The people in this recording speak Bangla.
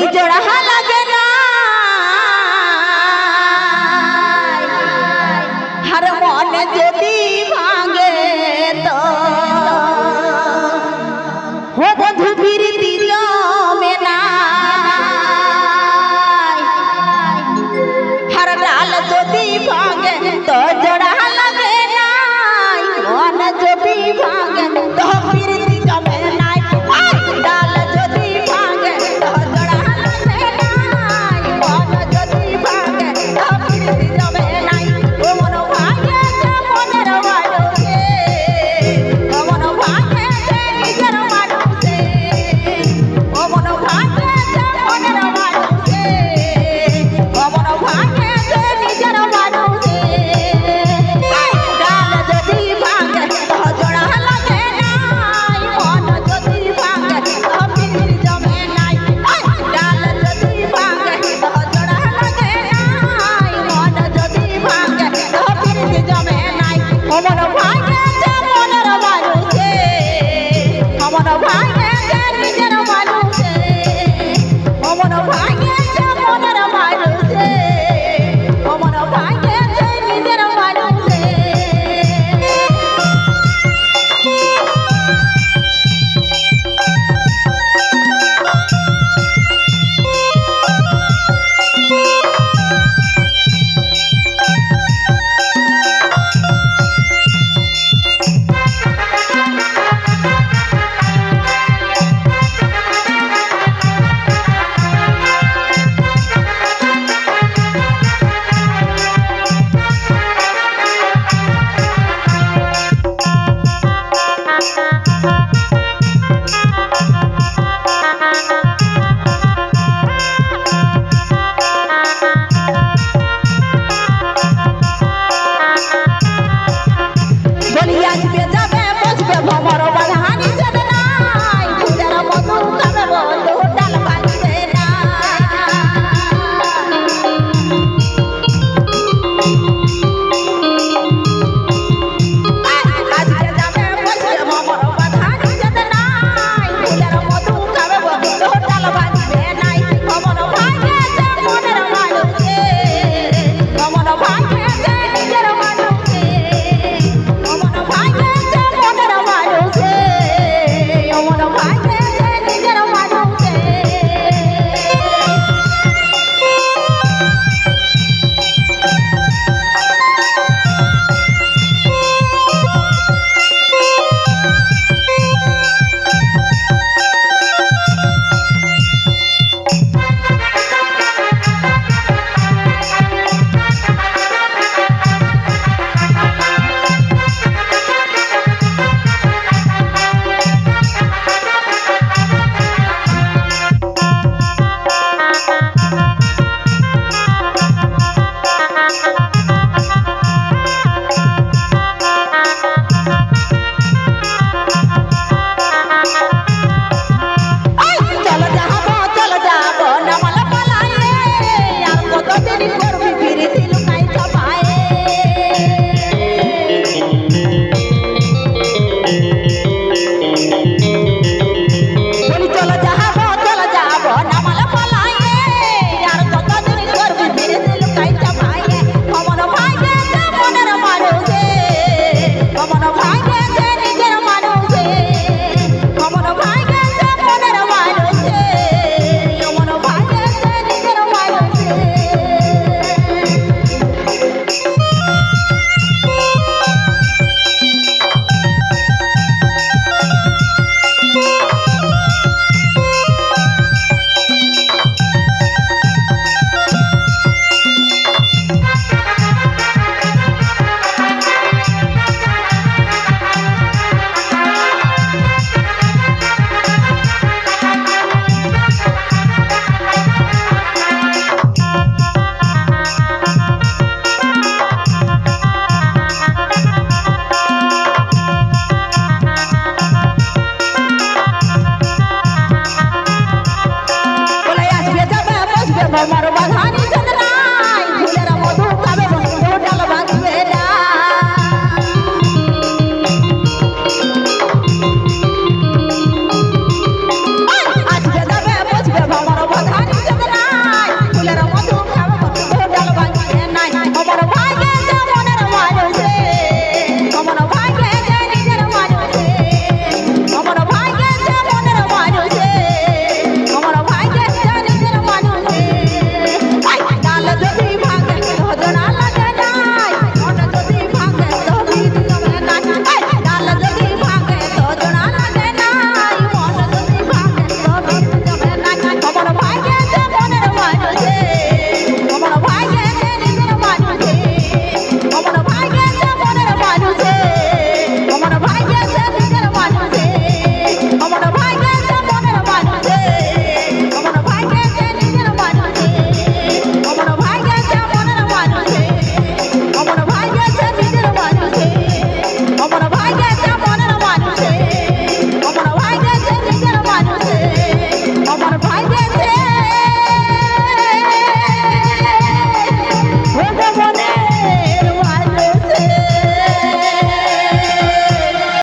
বলি জোড়া লাগে না হার মনে যদি ভাঙে তো। হো বধু ফিরি দিল মেনা হার ডাল যদি ভাঙে তো জোড়া